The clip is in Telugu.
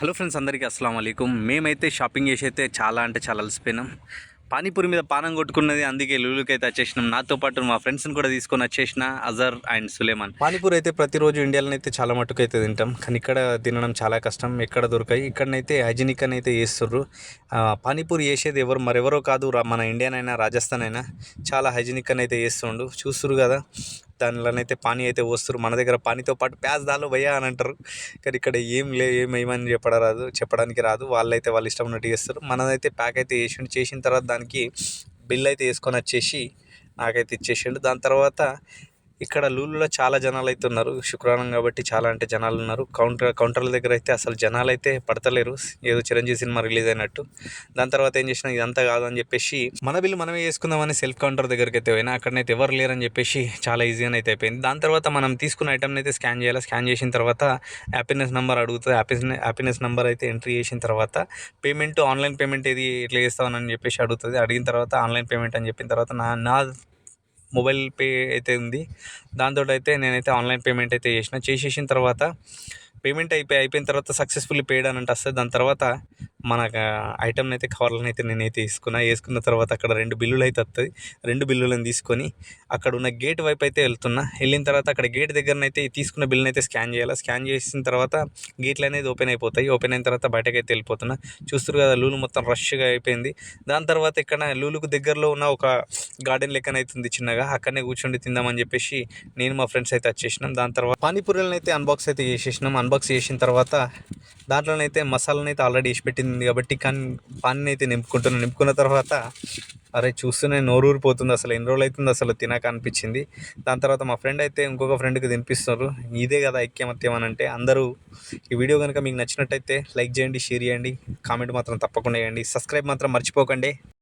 హలో ఫ్రెండ్స్ అందరికీ అస్సలం అయికం మేమైతే షాపింగ్ చేసి అయితే చాలా అంటే చాలా అలసిపోయినాం. పానీపూరి మీద పానం కొట్టుకున్నది అందుకే లూలుకి అయితే వచ్చేసినాం. నాతో పాటు మా ఫ్రెండ్స్ని కూడా తీసుకొని వచ్చేసిన అజర్ అండ్ సులేమాన్. పానీపూరి అయితే ప్రతిరోజు ఇండియాలో అయితే చాలా మటుకు అయితే తింటాం. కానీ ఇక్కడ తినడం చాలా కష్టం. ఎక్కడ దొరకాయి ఇక్కడనైతే హైజీనిక్ అని అయితే చేస్తుర్రు పానీపూరి చేసేది ఎవరు మరెవరో కాదు మన ఇండియన్ అయినా రాజస్థాన్ అయినా చాలా హైజీనిక్ అని అయితే చేస్తుండు. చూస్తురు కదా. దానిలోనైతే పానీ అయితే వస్తారు మన దగ్గర పానీతో పాటు ప్యాజ్ దాలో భయ్యా అని అంటారు. కానీ ఇక్కడ ఏం లే ఏం ఏమని చెప్పడం రాదు చెప్పడానికి రాదు. వాళ్ళైతే వాళ్ళు ఇష్టం ఉన్నట్టు చేస్తారు మనదైతే ప్యాక్ అయితే వేసిండు. చేసిన తర్వాత దానికి బిల్ అయితే వేసుకొని వచ్చేసి నాకైతే ఇచ్చేసిండు. దాని తర్వాత ఇక్కడ లూలులో చాలా జనాలు అయితే ఉన్నారు. శుక్రవారం కాబట్టి చాలా అంటే జనాలు ఉన్నారు. కౌంటర్ కౌంటర్ల దగ్గర అయితే అసలు జనాలు అయితే పడతలేరు. ఏదో చిరంజీవి సినిమా రిలీజ్ అయినట్టు. దాని తర్వాత ఏం చేసినా ఇదంతా కాదని చెప్పేసి మన బిల్లు మనమే చేసుకుందామని సెల్ఫ్ కౌంటర్ దగ్గరికి అయితే పోయినా అక్కడనైతే ఎవరు లేరని చెప్పేసి చాలా ఈజీగా అయితే అయిపోయింది. దాని తర్వాత మనం తీసుకున్న ఐటమ్ని అయితే స్కాన్ చేయాలి? స్కాన్ చేసిన తర్వాత హ్యాపీనెస్ నెంబర్ అడుగుతుంది హ్యాపీనెస్ హ్యాపీనెస్ నెంబర్ అయితే ఎంట్రీ చేసిన తర్వాత పేమెంట్ ఆన్లైన్ పేమెంట్ ఏది ఎట్లా చేస్తామని చెప్పేసి అడుగుతుంది. అడిగిన తర్వాత ఆన్లైన్ పేమెంట్ అని చెప్పిన తర్వాత నా నా మొబైల్ పే అయితే ఉంది. దాంతో అయితే నేనైతే ఆన్లైన్ పేమెంట్ అయితే చేసిన. చేసేసిన తర్వాత పేమెంట్ అయిపోయి అయిపోయిన తర్వాత సక్సెస్ఫుల్లీ పేడ్ అని అంటే వస్తుంది. దాని తర్వాత మన ఐటమ్ని అయితే కవర్లను అయితే నేనైతే తీసుకున్నా. వేసుకున్న తర్వాత అక్కడ రెండు బిల్లులు అయితే వస్తుంది రెండు బిల్లులను తీసుకొని అక్కడ ఉన్న గేట్ వైపు అయితే వెళ్తున్నా. వెళ్ళిన తర్వాత అక్కడ గేట్ దగ్గరనైతే తీసుకున్న బిల్లుని అయితే స్కాన్ చేయాలి? స్కాన్ చేసిన తర్వాత గేట్లు అనేది ఓపెన్ అయిపోతాయి. ఓపెన్ అయిన తర్వాత బయటకు అయితే వెళ్ళిపోతున్నా. చూస్తారు కదా లూలు మొత్తం రష్గా అయిపోయింది. దాని తర్వాత ఇక్కడ లూలుకు దగ్గరలో ఉన్న ఒక గార్డెన్ లెక్కనైతుంది చిన్నగా. అక్కడనే కూర్చొని తిందామని చెప్పేసి నేను మా ఫ్రెండ్స్ అయితే వచ్చేసినాం. దాని తర్వాత పానీపూరీలను అయితే అన్బాక్స్ అయితే చేసేసినాం. అన్బాక్స్ చేసిన తర్వాత దాంట్లోనైతే మసాలానైతే అయితే ఆల్రెడీ వేసి పెట్టింది కాబట్టి కానీ పాన్ని అయితే నింపుకుంటున్నాను నింపుకున్న తర్వాత అరే చూస్తూనే నోరూరిపోతుంది అసలు ఎన్ని రోజులు అవుతుంది అసలు తినాక అనిపించింది. దాని తర్వాత మా ఫ్రెండ్ అయితే ఇంకొక ఫ్రెండ్కి తినిపిస్తున్నారు. ఇదే కదా ఐక్యమత్యం అని అంటే అందరూ ఈ వీడియో కనుక మీకు నచ్చినట్టయితే లైక్ చేయండి షేర్ చేయండి కామెంట్ మాత్రం తప్పకుండా చేయండి. సబ్స్క్రైబ్ మాత్రం మర్చిపోకండి.